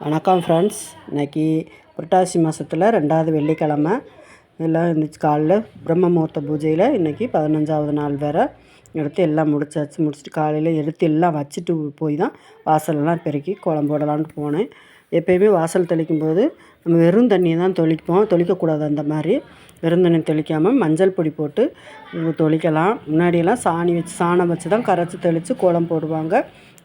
வணக்கம் ஃப்ரெண்ட்ஸ் இன்றைக்கி புரட்டாசி மாதத்தில் ரெண்டாவது வெள்ளிக்கிழமை. எல்லாம் இருந்துச்சு காலைல பிரம்ம முகூர்த்த பூஜையில் இன்றைக்கி பதினஞ்சாவது நாள் வேறு. எடுத்து எல்லாம் முடிச்சாச்சு. முடிச்சுட்டு காலையில் எடுத்து எல்லாம் வச்சுட்டு போய் தான் வாசலெல்லாம் பெருக்கி கோலம் போடலான்ட்டு போனேன். எப்பயுமே வாசல் தெளிக்கும் போது நம்ம வெறும் தண்ணியை தான் தெளிப்போம். தெளிக்கக்கூடாது அந்த மாதிரி. வெறும் தண்ணி தெளிக்காமல் மஞ்சள் பொடி போட்டு தெளிக்கலாம். முன்னாடியெல்லாம் சாணி வச்சு சாணம் வச்சு தான் கரைச்சி தெளித்து கோலம் போடுவாங்க.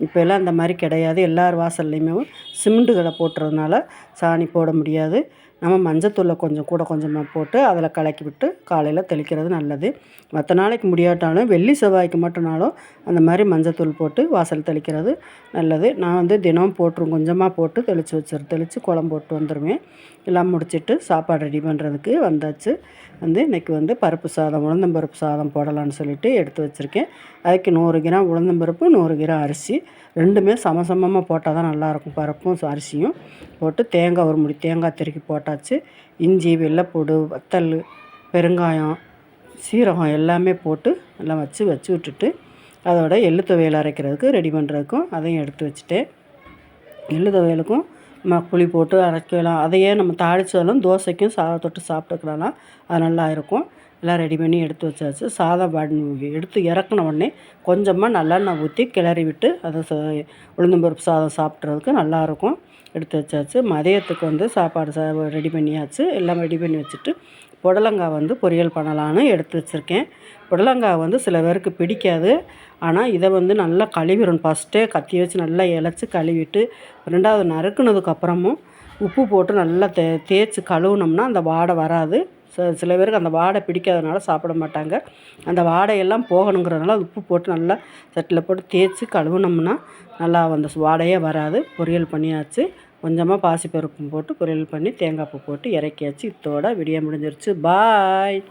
இப்போ எல்லாம் அந்த மாதிரி கிடையாது. எல்லார் வாசல்லையுமே சிமெண்ட்டுகளை போட்டுறதுனால சாணி போட முடியாது. நம்ம மஞ்சத்தூளை கொஞ்சம் கூட கொஞ்சமாக போட்டு அதில் கலக்கி விட்டு காலையில் தெளிக்கிறது நல்லது. மற்ற நாளைக்கு முடியாட்டாலும் வெள்ளி செவ்வாய்க்கு மட்டும்னாலும் அந்த மாதிரி மஞ்சத்தூள் போட்டு வாசல் தெளிக்கிறது நல்லது. நான் வந்து தினம் போட்டுரும் கொஞ்சமாக போட்டு தெளித்து வச்சிரு தெளித்து குழம்பு போட்டு வந்துடுவேன் எல்லாம் முடிச்சுட்டு சாப்பாடு ரெடி பண்ணுறதுக்கு வந்தாச்சு. வந்து இன்றைக்கி வந்து பருப்பு சாதம் உளுந்தம்பருப்பு சாதம் போடலான்னு சொல்லிட்டு எடுத்து வச்சுருக்கேன். அதுக்கு நூறு கிராம் உளுந்தம்பருப்பு நூறு கிராம் அரிசி. ரெண்டுமே சமசமமாக போட்டால் தான் நல்லாயிருக்கும் பருப்பும் அரிசியும் போட்டு தேங்காய் ஒரு முடி தேங்காய் திருக்கி போட்டாச்சு. இஞ்சி வெள்ளைப்பூடு வத்தல் பெருங்காயம் சீரகம் எல்லாமே போட்டு எல்லாம் வச்சு வச்சு விட்டுட்டு அதோட எள்ளு துவையல் அரைக்கிறதுக்கு ரெடி பண்ணுறதுக்கும் அதையும் எடுத்து வச்சுட்டேன். எள்ளு துவையலுக்கும் புளி போட்டு அரைக்கலாம். அதையே நம்ம தாளித்தாலும் தோசைக்கும் சாதம் தொட்டு சாப்பிட்டுக்கலாம் அது நல்லா இருக்கும். எல்லாம் ரெடி பண்ணி எடுத்து வச்சாச்சு. சாதம் எடுத்து இறக்குன உடனே கொஞ்சமாக நல்லெண்ணெய் ஊற்றி கிளறி விட்டு அதை உளுந்தம்பருப்பு சாதம் சாப்பிட்றதுக்கு நல்லாயிருக்கும் எடுத்து வச்சாச்சு. மதியத்துக்கு வந்து சாப்பாடு சா ரெடி பண்ணியாச்சு. எல்லாம் ரெடி பண்ணி வச்சுட்டு புடலங்காய் வந்து பொரியல் பண்ணலான்னு எடுத்து வச்சுருக்கேன். புடலங்காய் வந்து சில பேருக்கு பிடிக்காது. ஆனால் இதை வந்து நல்லா கழுவிடணும். ஃபஸ்ட்டே கத்தி வச்சு நல்லா இலச்சி கழுவிட்டு ரெண்டாவது நறுக்குனதுக்கப்புறமும் உப்பு போட்டு நல்லா தே தேய்ச்சி கழுவுனோம்னா அந்த வாடை வராது. சில பேருக்கு அந்த வாடை பிடிக்காதனால சாப்பிட மாட்டாங்க. அந்த வாடையெல்லாம் போகணுங்கிறதுனால உப்பு போட்டு நல்லா சட்டியில் போட்டு தேய்ச்சி கழுவுனோம்னா நல்லா அந்த வாடையே வராது. பொரியல் பண்ணியாச்சு. கொஞ்சமாக பாசிப்பருப்பு போட்டு பொரியல் பண்ணி தேங்காய் பூ போட்டு இறக்கியாச்சு. இத்தோட விடிய முடிஞ்சிருச்சு. பாய்.